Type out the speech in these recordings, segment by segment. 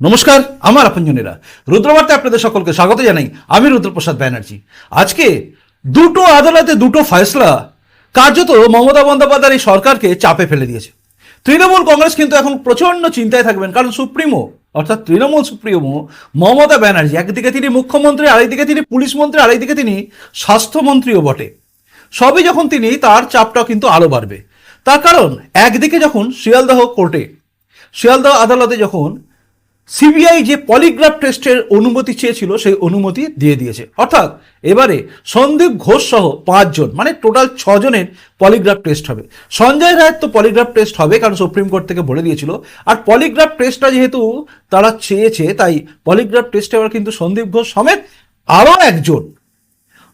নমস্কার, আমার আপনজনেরা। রুদ্রবার্তে আপনাদের সকলকে স্বাগত জানাই আমি রুদ্রপ্রসাদ ব্যানার্জি। আজকে দুটো আদালতে দুটো ফয়সলা কার্যত মমতা বন্দ্যোপাধ্যায়ের এই সরকারকে চাপে ফেলে দিয়েছে। তৃণমূল কংগ্রেস কিন্তু এখন প্রচণ্ড চিন্তায় থাকবেন, কারণ সুপ্রিমো, অর্থাৎ তৃণমূল সুপ্রিমো, মমতা ব্যানার্জি, একদিকে তিনি মুখ্যমন্ত্রী, আরেকদিকে তিনি পুলিশ মন্ত্রী, আরেকদিকে তিনি স্বাস্থ্যমন্ত্রীও বটে। সবই যখন তিনি, তার চাপটাও কিন্তু আরও বাড়বে। তার কারণ, একদিকে যখন শিয়ালদহ কোর্টে, শিয়ালদহ আদালতে যখন সিবিআই যে পলিগ্রাফ টেস্টের অনুমতি চেয়েছিল, সেই অনুমতি দিয়ে দিয়েছে। অর্থাৎ এবারে সন্দীপ ঘোষ সহ পাঁচজন মানে টোটাল ছজনের পলিগ্রাফ টেস্ট হবে। সঞ্জয় রায়ের তো পলিগ্রাফ টেস্ট হবে, কারণ সুপ্রিম কোর্ট থেকে বলে দিয়েছিল। আর পলিগ্রাফ টেস্টটা যেহেতু তারা চেয়েছে, তাই পলিগ্রাফ টেস্টে এবার কিন্তু সন্দীপ ঘোষ সমেত আরও একজন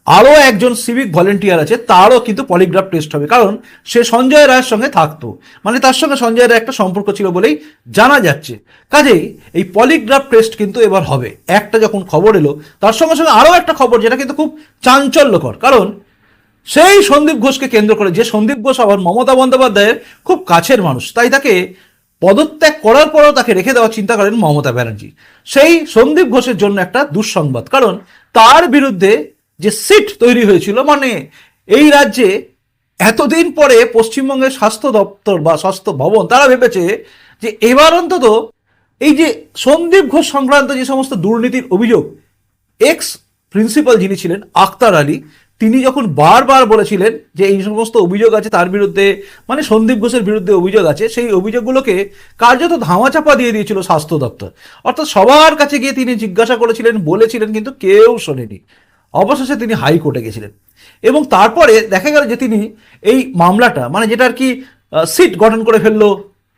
আরও একজন সিভিক ভলেন্টিয়ার আছে, তারও কিন্তু পলিগ্রাফ টেস্ট হবে, কারণ সে সঞ্জয় রায়ের সঙ্গে থাকতো। মানে তার সঙ্গে সঞ্জয় রায়ের একটা সম্পর্ক ছিল বলেই জানা যাচ্ছে। কাজেই এই পলিগ্রাফ টেস্ট কিন্তু এবার হবে। একটা যখন খবর এলো, তার সঙ্গে সঙ্গে আরও একটা খবর যেটা কিন্তু খুব চাঞ্চল্যকর, কারণ সেই সন্দীপ ঘোষকে কেন্দ্র করে যে সন্দীপ ঘোষ আবার মমতা বন্দ্যোপাধ্যায়ের খুব কাছের মানুষ, তাই তাকে পদত্যাগ করার পরও তাকে রেখে দেওয়ার চিন্তা করেন মমতা ব্যানার্জি। সেই সন্দীপ ঘোষের জন্য একটা দুঃসংবাদ, কারণ তার বিরুদ্ধে যে সিট তৈরি হয়েছিল মানে এই রাজ্যে এতদিন পরে পশ্চিমবঙ্গের স্বাস্থ্য দপ্তর বা স্বাস্থ্য ভবন, তারা ভেবেছে যে এবার অন্তত এই যে সন্দীপ ঘোষ সংক্রান্ত যে সমস্ত দুর্নীতির অভিযোগ এক্স প্রিন্সিপাল যিনি ছিলেন, আক্তার আলী, তিনি যখন বারবার বলেছিলেন যে এই সমস্ত অভিযোগ আছে তার বিরুদ্ধে মানে সন্দীপ ঘোষের বিরুদ্ধে অভিযোগ আছে, সেই অভিযোগগুলোকে কার্যত ধামাচাপা দিয়ে দিয়েছিল স্বাস্থ্য দপ্তর। অর্থাৎ সবার কাছে গিয়ে তিনি জিজ্ঞাসা করেছিলেন, বলেছিলেন, কিন্তু কেউ শোনেনি। অবশেষে তিনি হাইকোর্টে গেছিলেন। এবং তারপরে দেখা গেল যে তিনি এই মামলাটা মানে যেটা আর কি সিট গঠন করে ফেলল,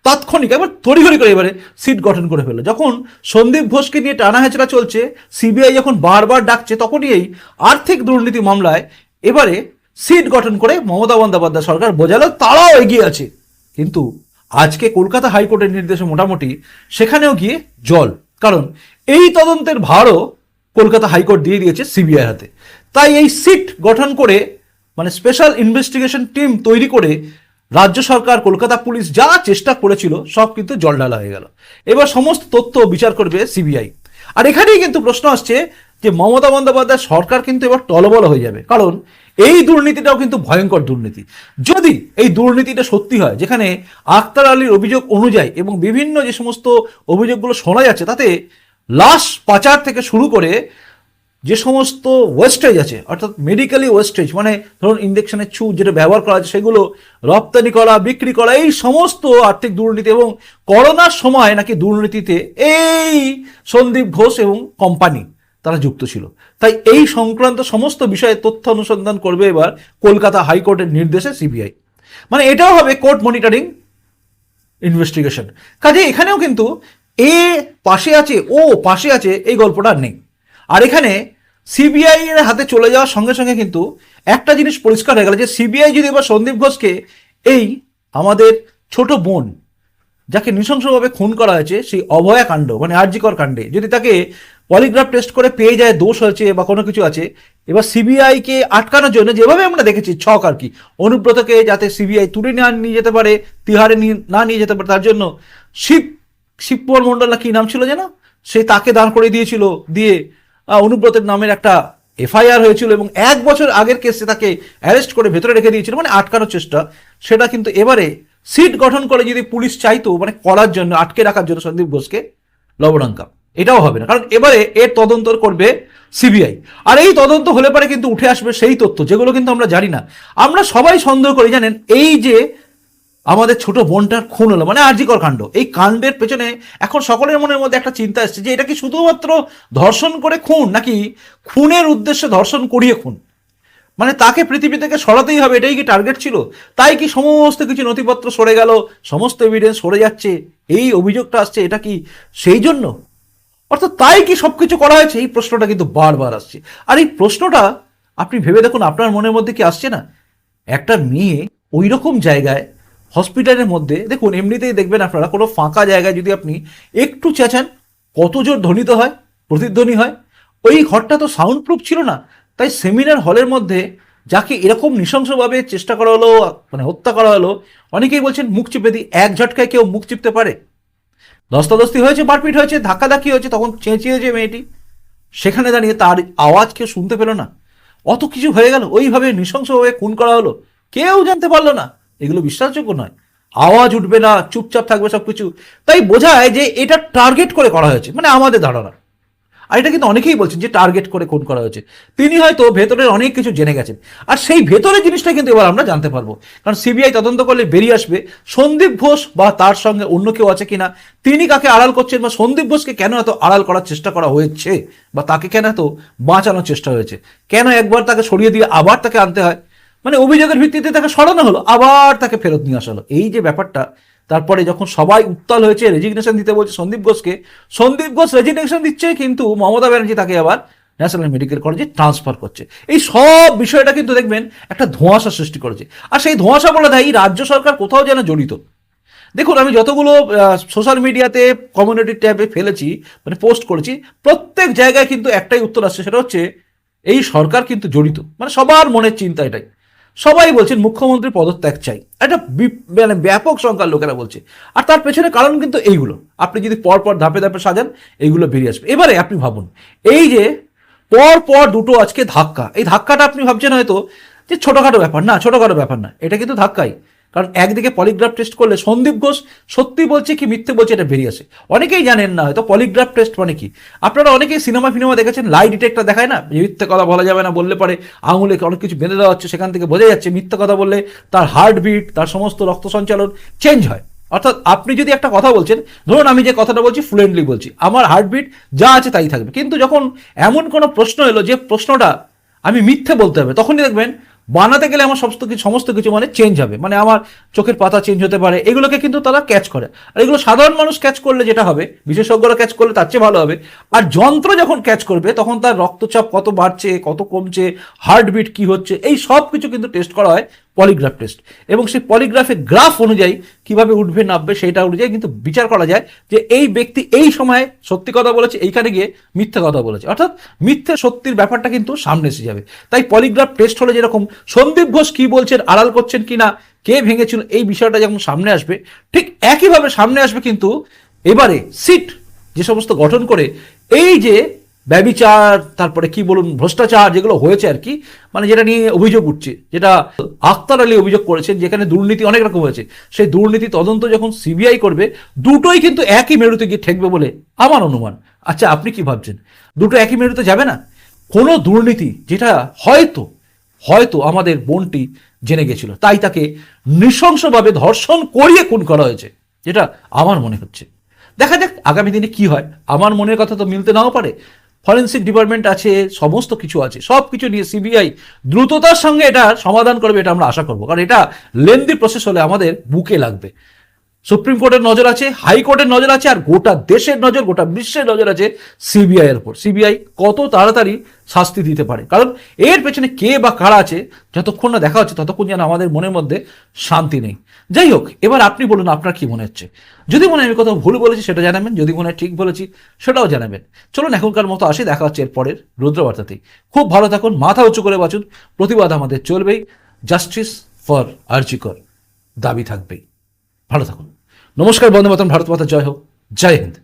তাৎক্ষণিক এবার তড়িঘড়ি করে এবারে সিট গঠন করে ফেলল। যখন সন্দীপ ঘোষকে নিয়ে টানা হেঁচড়া চলছে, সিবিআই যখন বারবার ডাকছে, তখনই এই আর্থিক দুর্নীতি মামলায় এবারে সিট গঠন করে মমতা বন্দ্যোপাধ্যায় সরকার বোঝালো, তারাও এগিয়ে আছে। কিন্তু আজকে কলকাতা হাইকোর্টের নির্দেশে মোটামুটি সেখানেও গিয়ে জল। কারণ এই তদন্তের ভারও কলকাতা হাইকোর্ট দিয়ে দিয়েছে সিবিআই হাতে। তাই এই সিট গঠন করে মানে স্পেশাল ইনভেস্টিগেশন টিম তৈরি করে রাজ্য সরকার, কলকাতা পুলিশ যা চেষ্টা করেছিল, সব কিন্তু জলডালা হয়ে গেল। এবার সমস্ত তথ্য বিচার করবে সিবিআই। আর এখানেই কিন্তু প্রশ্ন আসছে যে মমতা বন্দ্যোপাধ্যায় সরকার কিন্তু এবার টলবল হয়ে যাবে। কারণ এই দুর্নীতিটাও কিন্তু ভয়ঙ্কর দুর্নীতি। যদি এই দুর্নীতিটা সত্যি হয়, যেখানে আক্তার আলীর অভিযোগ অনুযায়ী এবং বিভিন্ন যে সমস্ত অভিযোগগুলো শোনা যাচ্ছে, তাতে লাশ পাচার থেকে শুরু করে যে সমস্ত ওয়েস্টেজ আছে, অর্থাৎ মেডিকেলি ওয়েস্টেজ মানে ধরুন ইঞ্জেকশনের ছু যেটা ব্যবহার করা আছে সেগুলো রপ্তানি করা, বিক্রি করা, এই সমস্ত আর্থিক দুর্নীতি এবং করোনার সময় নাকি দুর্নীতিতে এই সন্দীপ ঘোষ এবং কোম্পানি তারা যুক্ত ছিল। তাই এই সংক্রান্ত সমস্ত বিষয়ে তথ্য অনুসন্ধান করবে এবার কলকাতা হাইকোর্টের নির্দেশে সিবিআই মানে এটাও হবে কোর্ট মনিটরিং ইনভেস্টিগেশন কাজে এখানেও কিন্তু এ পাশে আছে, ও পাশে আছে, এই গল্পটা নেই। আর এখানে সিবিআই এর হাতে চলে যাওয়ার সঙ্গে সঙ্গে কিন্তু একটা জিনিস পরিষ্কার হয়ে গেল যে সিবিআই যদি এবার সন্দীপ ঘোষকে এই আমাদের ছোট বোন যাকে নৃশংসভাবে খুন করা হয়েছে, সেই অভয়া কাণ্ড মানে আর্যিকর কাণ্ডে, যদি তাকে পলিগ্রাফ টেস্ট করে পেয়ে যায়, দোষ হয়েছে বা কোনো কিছু আছে, এবার সিবিআইকে আটকানোর জন্য যেভাবে আমরা দেখেছি, ছক আর কি, অনুব্রতকে যাতে সিবিআই তুলে না নিয়ে যেতে পারে, তিহারে না নিয়ে যেতে পারে, তার জন্য শিব শিবকুমার মণ্ডল না কি নাম ছিল যেন? সে তাকে দাঁড় করে দিয়েছিল, দিয়ে অনুব্রতের নামের একটা এফআইআর হয়েছিল এবং এক বছর আগের কেসে তাকে অ্যারেস্ট করে ভেতরে রেখে দিয়েছিল মানে আটকানোর চেষ্টা। সেটা কিন্তু এবারে সিট গঠন করে যদি পুলিশ চাইতো মানে করার জন্য, আটকে রাখার জন্য সন্দীপ ঘোষকে লবণাঙ্কা এটাও হবে না, কারণ এবারে এর তদন্ত করবে সিবিআই। আর এই তদন্ত হলে পরে কিন্তু উঠে আসবে সেই তথ্য, যেগুলো কিন্তু আমরা জানি না। আমরা সবাই সন্দেহ করি, জানেন, এই যে আমাদের ছোট বোনটার খুন হলো মানে আর্জিকর কাণ্ড। এই কাণ্ডের পেছনে এখন সকলের মনের মধ্যে একটা চিন্তা এসছে যে এটা কি শুধুমাত্র ধর্ষণ করে খুন, নাকি খুনের উদ্দেশ্যে ধর্ষণ করিয়ে খুন? মানে তাকে পৃথিবী থেকে সরাতেই হবে, এটাই কি টার্গেট ছিল? তাই কি সমস্ত কিছু নথিপত্র সরে গেল, সমস্ত এভিডেন্স সরে যাচ্ছে, এই অভিযোগটা আসছে, এটা কি সেই জন্য? অর্থাৎ তাই কি সবকিছু করা হয়েছে? এই প্রশ্নটা কিন্তু বারবার আসছে। আর এই প্রশ্নটা আপনি ভেবে দেখুন, আপনার মনের মধ্যে কি আসছে না? একটা মেয়ে ওই রকম জায়গায় হসপিটালের মধ্যে, দেখুন, এমনিতেই দেখবেন আপনারা, কোনো ফাঁকা জায়গায় যদি আপনি একটু চেঁচান কত জোর ধ্বনিত হয়, প্রতিধ্বনি হয়, ওই ঘরটা তো সাউন্ড প্রুফ ছিল না। তাই সেমিনার হলের মধ্যে যাকে এরকম নৃশংসভাবে চেষ্টা করা হলো মানে হত্যা করা হলো, অনেকেই বলছেন মুখ চিপে দিই এক ঝটকায় কেউ মুখ চিপতে পারে। দস্তাদস্তি হয়েছে, মারপিট হয়েছে, ধাক্কাধাক্কি হয়েছে, তখন চেঁচিয়েছে মেয়েটি। সেখানে দাঁড়িয়ে তার আওয়াজ কেউ শুনতে পেল না। অত কিছু হয়ে গেল, ওইভাবে নৃশংসভাবে খুন করা হলো, কেউ জানতে পারল না। এগুলো বিশ্বাসযোগ্য নয়। আওয়াজ উঠবে না, চুপচাপ থাকবে সবকিছু। তাই বোঝায় যে এটা টার্গেট করে করা হয়েছে মানে আমাদের ধারণা। আর এটা কিন্তু অনেকেই বলছেন যে টার্গেট করে খুন করা হয়েছে। তিনি হয়তো ভেতরের অনেক কিছু জেনে গেছেন। আর সেই ভেতরের জিনিসটা কিন্তু এবার আমরা জানতে পারব। কারণ সিবিআই তদন্ত করলে বেরিয়ে আসবে সন্দীপ ঘোষ বা তার সঙ্গে অন্য কেউ আছে কিনা, তিনি কাকে আড়াল করছেন বা সন্দীপ ঘোষকে কেন এত আড়াল করার চেষ্টা করা হয়েছে, বা তাকে কেন এত বাঁচানোর চেষ্টা হয়েছে? কেন একবার তাকে সরিয়ে দিয়ে আবার তাকে আনতে হয়? মানে অভিযোগের ভিত্তিতে তাকে সরানো হলো, আবার তাকে ফেরত নিয়ে আসা হলো। এই যে ব্যাপারটা, তারপরে যখন সবাই উত্তাল হয়েছে রেজিগনেশন দিতে বলছে সন্দীপ ঘোষকে, সন্দীপ ঘোষ রেজিগনেশন দিচ্ছে, কিন্তু মমতা ব্যানার্জি তাকে আবার ন্যাশনাল মেডিকেল কলেজে ট্রান্সফার করছে। এই সব বিষয়টা কিন্তু দেখবেন একটা ধোঁয়াশা সৃষ্টি করেছে। আর সেই ধোঁয়াশা বলে দেয় রাজ্য সরকার কোথাও যেন জড়িত। দেখুন, আমি যতগুলো সোশ্যাল মিডিয়াতে কমিউনিটি ট্যাবে ফেলেছি মানে পোস্ট করেছি, প্রত্যেক জায়গায় কিন্তু একটাই উত্তর আসছে, সেটা হচ্ছে এই সরকার কিন্তু জড়িত। মানে সবার মনের চিন্তা এটাই। সবাই বলছেন মুখ্যমন্ত্রী পদত্যাগ চাই। একটা মানে ব্যাপক সংখ্যার লোকেরা বলছে। আর তার পেছনে কারণ কিন্তু এইগুলো। আপনি যদি পর পর ধাপে ধাপে সাজান, এইগুলো বেরিয়ে আসবে। এবারে আপনি ভাবুন, এই যে পর পর দুটো আজকে ধাক্কা, এই ধাক্কাটা আপনি ভাবছেন হয়তো যে ছোটোখাটো ব্যাপার না, ছোটোখাটো ব্যাপার না, এটা কিন্তু ধাক্কাই। কারণ একদিকে পলিগ্রাফ টেস্ট করলে সন্দীপ ঘোষ সত্যি বলছে কি মিথ্যে বলছে এটা বেরিয়ে আসে অনেকেই জানেন না, হয়তো পলিগ্রাফ টেস্ট মানে কি? আপনারা অনেকেই সিনেমা ফিনেমা দেখেছেন লাই ডিটেক্টর দেখায় না? যে মিথ্যে কথা বলা যাবে না বললে পরে আঙুলে অনেক কিছু বেঁধে দেওয়া হচ্ছে, সেখান থেকে বোঝা যাচ্ছে মিথ্যে কথা বললে তার হার্টবিট তার সমস্ত রক্ত সঞ্চালন চেঞ্জ হয়। অর্থাৎ আপনি যদি একটা কথা বলছেন, ধরুন আমি যে কথাটা বলছি ফ্লুয়েন্টলি বলছি, আমার হার্টবিট যা আছে তাই থাকবে। কিন্তু যখন এমন কোনো প্রশ্ন এলো যে প্রশ্নটা আমি মিথ্যে বলতে হবে, তখনই দেখবেন বানাতে গেলে আমার সমস্ত কিছু সমস্ত কিছু মানে চেঞ্জ হবে। মানে আমার চোখের পাতা চেঞ্জ হতে পারে। এগুলোকে কিন্তু তারা ক্যাচ করে। আর এগুলো সাধারণ মানুষ ক্যাচ করলে যেটা হবে, বিশেষজ্ঞরা ক্যাচ করলে তার চেয়ে ভালো হবে। আর যন্ত্র যখন ক্যাচ করবে, তখন তার রক্তচাপ কত বাড়ছে, কত কমছে হার্টবিট কি হচ্ছে, এই সব কিছু কিন্তু টেস্ট করা হয় পলিগ্রাফ টেস্ট। এবং সেই পলিগ্রাফের গ্রাফ অনুযায়ী কীভাবে উঠবে, নামবে সেটা অনুযায়ী কিন্তু বিচার করা যায় যে এই ব্যক্তি এই সময়ে সত্যি কথা বলেছে, এইখানে গিয়ে মিথ্যে কথা বলেছে। অর্থাৎ মিথ্যে সত্যির ব্যাপারটা কিন্তু সামনে এসে যাবে। তাই পলিগ্রাফ টেস্ট হলে যেরকম সন্দীপ ঘোষ কি বলছেন, আড়াল করছেন কিনা কে ভেঙেছিল, এই বিষয়টা যখন সামনে আসবে, ঠিক একইভাবে সামনে আসবে কিন্তু এবারে সিট যে সমস্ত গঠন করে, এই যে ব্যবিচার, তারপরে কি বলুন, ভ্রষ্টাচার যেগুলো হয়েছে আর কি মানে যেটা নিয়ে অভিযোগ উঠছে, যেটা আক্তার আলী অভিযোগ করেছেন, যেখানে দুর্নীতি অনেক রকম হয়েছে। সেই দুর্নীতি তদন্ত যখন সিবিআই করবে, দুটোই কিন্তু একই মেরুতে গিয়ে ঠেকবে বলে আমার অনুমান। আচ্ছা আপনি কি ভাবছেন? দুটো একই মেরুতে যাবে না? কোনো দুর্নীতি যেটা হয়তো হয়তো আমাদের বোনটি জেনে গেছিল, তাই তাকে নৃশংসভাবে ধর্ষণ করিয়ে খুন করা হয়েছে, যেটা আমার মনে হচ্ছে। দেখা যাক আগামী দিনে কি হয়। আমার মনের কথা তো মিলতে নাও পারে। ফরেন্সিক ডিপার্টমেন্ট আছে, সমস্ত কিছু আছে সব কিছু নিয়ে সিবিআই দ্রুততার সঙ্গে এটা সমাধান করবে এটা আমরা আশা করব। কারণ এটা লেন্দি প্রসেস হলে আমাদের বুকে লাগবে। সুপ্রিম কোর্টের নজর আছে হাইকোর্টের নজর আছে, আর গোটা দেশের নজর, গোটা বিশ্বের নজর আছে সিবিআই এর উপর। সিবিআই কত তাড়াতাড়ি শাস্তি দিতে পারে? কারণ এর পেছনে কে বা কারা আছে, যতক্ষণ না দেখা হচ্ছে, ততক্ষণ যেন আমাদের মনের মধ্যে শান্তি নেই। যাই হোক, এবার আপনি বলুন, আপনার কি মনে হচ্ছে? যদি মনে আমি কোথাও ভুল বলেছি, সেটা জানাবেন। যদি মনে ঠিক বলেছি, সেটাও জানাবেন। চলুন, এখনকার মতো আসি, দেখা হচ্ছে এর পরের রুদ্রবার্তাতেই। খুব ভালো থাকুন, মাথা উঁচু করে বাঁচুন, প্রতিবাদ আমাদের চলবেই। জাস্টিস ফর আর্জিকর, দাবি থাকবেই। ভালো থাকুন। নমস্কার বন্ধু মতন ভারত মাতা জয় হোক। জয় হিন্দ।